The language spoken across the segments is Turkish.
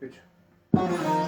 3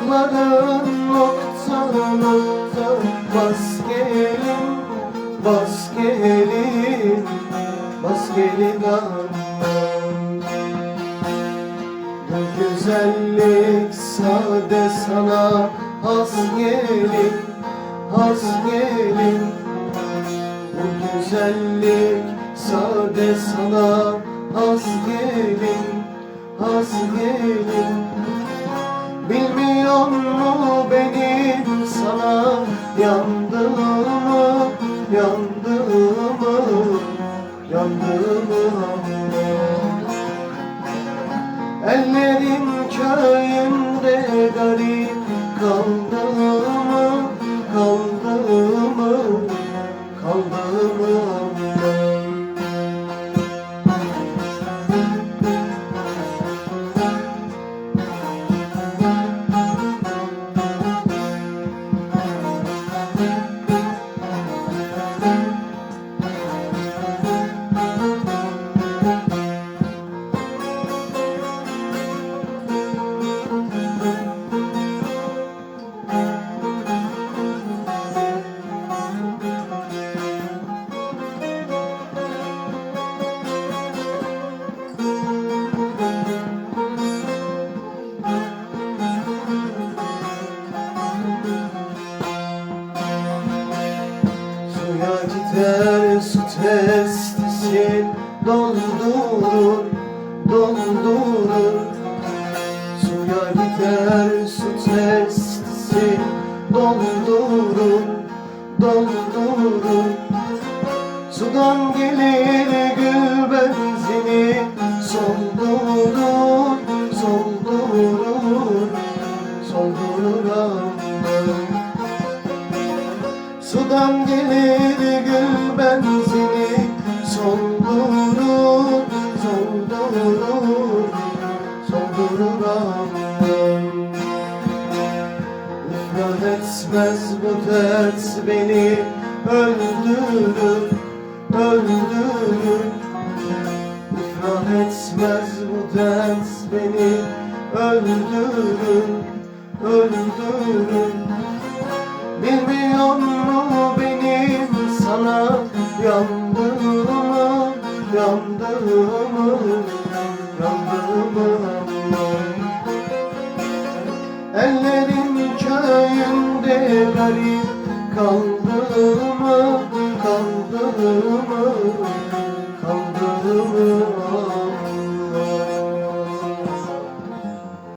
Topukların nokta nokta Bas gelin, bas gelin Bas gelin Bu güzellik sade sana Has gelin, has gelin. Bu güzellik sade sana Has gelin, has gelin yandığımı, Ellerin köyünde garip testisi doldurur, doldurur. Suya gider su testisi doldurur, doldurur. Sudan gelir gül benzini soldurur, Sudan gelir gül benzini soldurur, soldurur, soldurur annem İflah etmez bu dert beni öldürür, öldürür. İflah etmez bu dert beni öldürür, öldürür Bilmiyor mu benim sana yandığımı, yandığımı, yandığımı. Ellerin köyünde garip kaldığımı, kaldığımı,